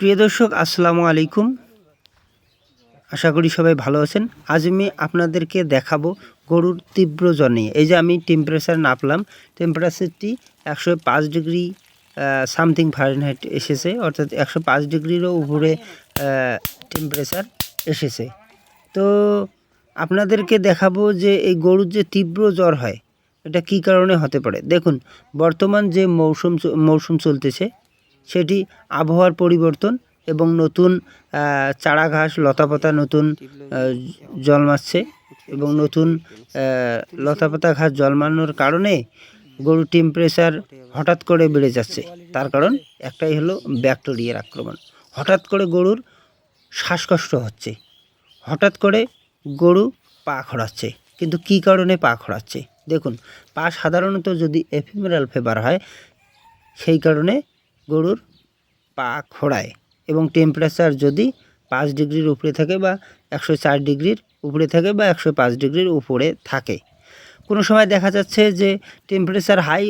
প্রিয় দর্শক, আসসালামু আলাইকুম। আশা করি সবাই ভালো আছেন। আজ আমি আপনাদেরকে দেখাবো গরুর তীব্র জ্বর নিয়ে। এই যে আমি টেম্পারেচার নাপলাম টেম্পারেচারটি একশো পাঁচ ডিগ্রি সামথিং ফারেনহাইট এসেছে, অর্থাৎ একশো পাঁচ ডিগ্রিরও উপরে টেম্পারেচার এসেছে। তো আপনাদেরকে দেখাবো যে এই গরুর যে তীব্র জ্বর হয়, এটা কী কারণে হতে পারে? দেখুন, বর্তমান যে মৌসুম মৌসুম চলতেছে সেটি আবহাওয়ার পরিবর্তন এবং নতুন চারা ঘাস লতাপাতা নতুন জন্মাচ্ছে এবং নতুন লতাপাতা ঘাস জন্মানোর কারণে গরুর টেম্পারেচার হঠাৎ করে বেড়ে যাচ্ছে। তার কারণ একটাই হলো ব্যাকটেরিয়ার আক্রমণ। হঠাৎ করে গরুর শ্বাসকষ্ট হচ্ছে। হঠাৎ করে গরু পা খড়াচ্ছে। কিন্তু কী কারণে পা খড়াচ্ছে? দেখুন, পা সাধারণত যদি এফিমেরাল ফেভার হয়, সেই কারণে গরুর পা খোড়ায় এবং টেম্পারেচার যদি পাঁচ ডিগ্রির উপরে থাকে বা একশো চার ডিগ্রির উপরে থাকে বা একশো পাঁচ ডিগ্রির উপরে থাকে। কোনো সময় দেখা যাচ্ছে যে টেম্পারেচার হাই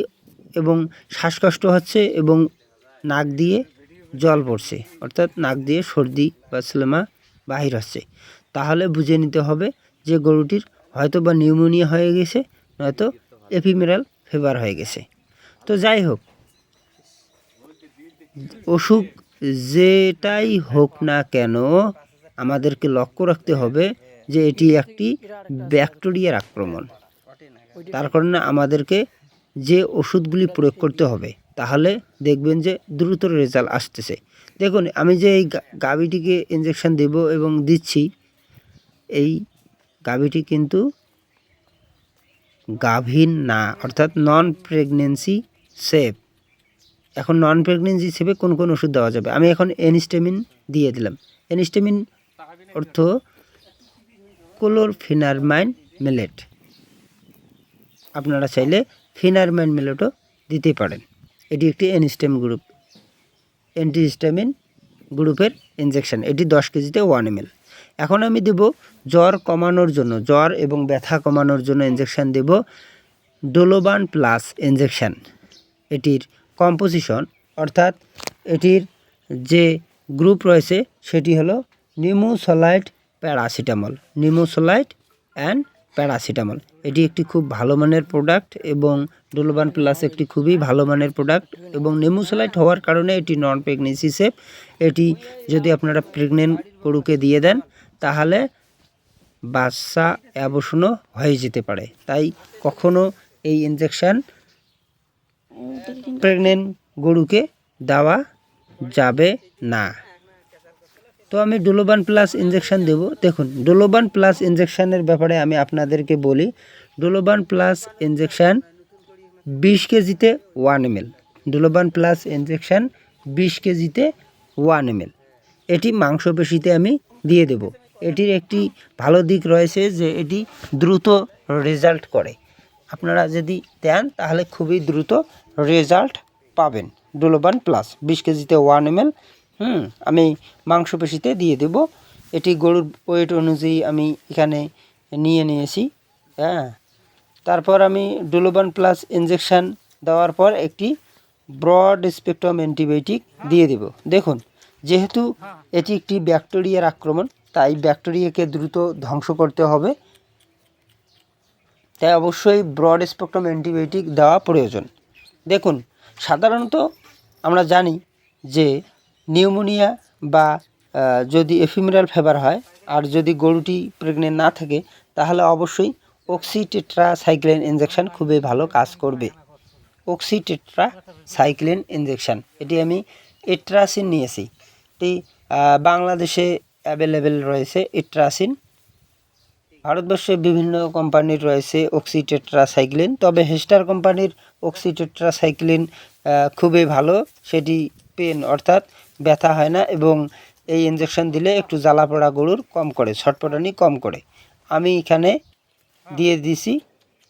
এবং শ্বাসকষ্ট হচ্ছে এবং নাক দিয়ে জল পড়ছে, অর্থাৎ নাক দিয়ে সর্দি বা স্লেমা বাহির হচ্ছে। তাহলে বুঝে নিতে হবে যে গরুটির হয়তো বা নিউমোনিয়া হয়ে গেছে, নয়তো এপিমেরাল ফেভার হয়ে গেছে। তো যাই হোক অসুখ যেটাই হোক না কেন, আমাদেরকে লক্ষ্য রাখতে হবে যে এটি একটি ব্যাকটেরিয়ার আক্রমণ। তার কারণে আমাদেরকে যে ওষুধগুলি প্রয়োগ করতে হবে, তাহলে দেখবেন যে দ্রুত রেজাল্ট আসতেছে। দেখুন, আমি যে এই গাভীটিকে ইঞ্জেকশন দেব এবং দিচ্ছি, এই গাভীটি কিন্তু গাভীর না, অর্থাৎ নন প্রেগনেন্সি সেফ এখন নন প্রেগনেন্সি হিসেবে কোন কোন ওষুধ দেওয়া যাবে? আমি এখন এনিস্টেমিন দিয়ে দিলাম। এনিস্টেমিন অর্থ কোলোরফিনারমাইন মিলেট আপনারা চাইলে ফিনারমাইন মিলেটও দিতে পারেন। এটি একটি এনিস্টেম গ্রুপ অ্যান্টিহিস্টামিন গ্রুপের ইনজেকশন এটি দশ কেজিতে ওয়ান এম এখন আমি দেব জ্বর কমানোর জন্য। জ্বর এবং ব্যথা কমানোর জন্য ইনজেকশন দেব। ডোলোবান প্লাস ইনজেকশন এটির কম্পোজিশন অর্থাৎ এটির যে গ্রুপ রয়েছে, সেটি হলো nimesulide paracetamol. Nimesulide and paracetamol. এটি একটি খুব ভালো মানের প্রোডাক্ট এবং ডোলোবান প্লাস একটি খুবই ভালো মানের প্রোডাক্ট এবং নেমুসোলাইট হওয়ার কারণে এটি নন প্রেগনেন্সি সেফ এটি যদি আপনারা প্রেগনেন্ট গরুকে দিয়ে দেন, তাহলে বাচ্চা অ্যাবসনও হয়ে যেতে পারে। তাই কখনো এই ইনজেকশন প্রেগনেন্ট গরুকে দেওয়া যাবে না। তো আমি ডোলোবান প্লাস ইনজেকশন দেব। দেখুন, ডোলোবান প্লাস ইনজেকশনের ব্যাপারে আমি আপনাদেরকে বলি, ডোলোবান প্লাস ইনজেকশন বিশ কেজিতে one M L Doloban plus injection বিশ কেজিতে ওয়ান এম এল এটি মাংসপেশিতে আমি দিয়ে দেব। এটির একটি ভালো দিক রয়েছে যে এটি দ্রুত রেজাল্ট করে। আপনারা যদি দেন, তাহলে খুবই দ্রুত রেজাল্ট পাবেন। ডোলোবান প্লাস বিশ কেজিতে ওয়ান এম এল হুম, আমি মাংসপেশিতে দিয়ে দেব। এটি গরুর ওয়েট অনুযায়ী আমি এখানে নিয়ে নিয়েছি হ্যাঁ। তারপর আমি ডোলোবান প্লাস ইনজেকশন দেওয়ার পর একটি ব্রড স্পেকট্রাম অ্যান্টিবায়োটিক দিয়ে দেব। দেখুন, যেহেতু এটি একটি ব্যাকটেরিয়ার আক্রমণ, তাই ব্যাকটেরিয়াকে দ্রুত ধ্বংস করতে হবে। তাই অবশ্যই ব্রড স্পেকট্রাম অ্যান্টিবায়োটিক দেওয়া প্রয়োজন। দেখুন, সাধারণত আমরা জানি যে নিউমোনিয়া বা যদি এফিমেরাল ফেভার হয় আর যদি গরুটি প্রেগনেন্ট না থাকে, তাহলে অবশ্যই অক্সিটেট্রা সাইক্লিন ইনজেকশন খুবই ভালো কাজ করবে। অক্সিটেট্রা সাইক্লিন ইনজেকশন এটি আমি এট্রাসিন নিয়েছি। এটি বাংলাদেশে অ্যাভেলেবেল রয়েছে এট্রাসিন ভারতবর্ষে বিভিন্ন কোম্পানির রয়েছে অক্সিটেট্রা অক্সিটেট্রাসাইক্লিন। তবে হেস্টার কোম্পানির অক্সিটেট্রাসাইক্লিন আহ, খুবই ভালো। সেটি পেন অর্থাৎ ব্যথা হয় না এবং এই ইঞ্জেকশন দিলে একটু জ্বালা পোড়া গরুর কম করে ছটপটানি কম করে। আমি এখানে দিয়ে দিছি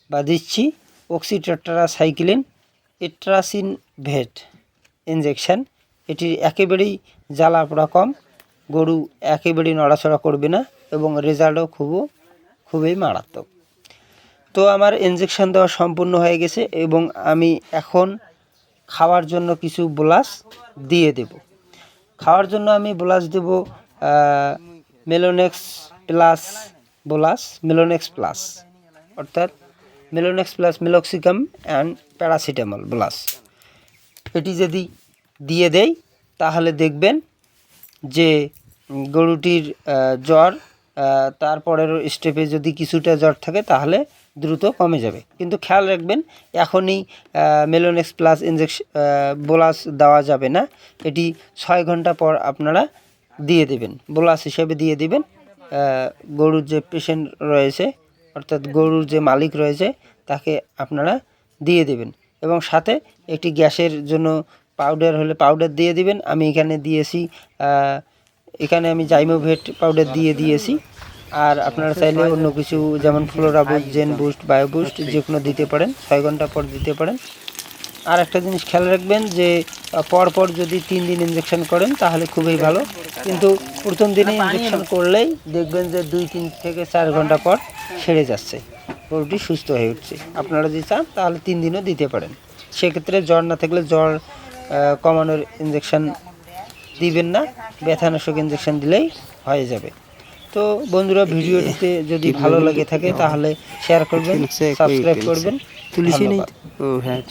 বা দিচ্ছি অক্সিটেট্রা অক্সিটেট্রাসাইক্লিন এট্রাসিন ভেট ইঞ্জেকশন এটি একেবারেই জ্বালা পোড়া কম গরু একেবারেই নড়াচড়া করবে না এবং রেজাল্টও খুব খুবই মারাত্মক। তো আমার ইঞ্জেকশন দেওয়া সম্পূর্ণ হয়ে গেছে এবং আমি এখন খাওয়ার জন্য কিছু বোলাস দিয়ে দেব। খাওয়ার জন্য আমি ব্লাস দেব Melonex plus bolus Melonex plus অর্থাৎ Melonex plus meloxicam and paracetamol plus এটি যদি দিয়ে দেই, তাহলে দেখবেন যে গরুটির জ্বর তারপরের স্টেপে যদি কিছুটা জ্বর থাকে, তাহলে দ্রুত কমে যাবে। কিন্তু খেয়াল রাখবেন, এখনই মেলোনেক্স প্লাস ইঞ্জেকশন বোলাস দেওয়া যাবে না। এটি ছয় ঘণ্টা পর আপনারা দিয়ে দেবেন। বোলাস হিসেবে দিয়ে দিবেন। গরুর যে পেশেন্ট রয়েছে, অর্থাৎ গরুর যে মালিক রয়েছে, তাকে আপনারা দিয়ে দেবেন। এবং সাথে একটি গ্যাসের জন্য পাউডার হলে পাউডার দিয়ে দিবেন। আমি এখানে দিয়েছি এখানে আমি জাইমোভেট পাউডার দিয়ে দিয়েছি। আর আপনারা চাইলে অন্য কিছু, যেমন Flora Boost, Zen Boost, Bio Boost, যে কোনো দিতে পারেন, ছয় ঘণ্টা পর দিতে পারেন। আর একটা জিনিস খেয়াল রাখবেন যে পরপর যদি তিন দিন ইঞ্জেকশন করেন, তাহলে খুবই ভালো। কিন্তু প্রথম দিনে ইঞ্জেকশন করলেই দেখবেন যে দুই, তিন থেকে চার ঘণ্টা পর সেরে যাচ্ছে। গরুটি সুস্থ হয়ে উঠছে। আপনারা যদি চান, তাহলে তিন দিনও দিতে পারেন। সেক্ষেত্রে জ্বর না থাকলে জ্বর কমানোর ইঞ্জেকশন দিবেন না ব্যথানাশক ইঞ্জেকশন দিলেই হয়ে যাবে। তো বন্ধুরা ভিডিওটিতে যদি ভালো লাগে থাকে তাহলে শেয়ার করবেন সাবস্ক্রাইব করবেন। তুলিছি নেই। ও হ্যাঁ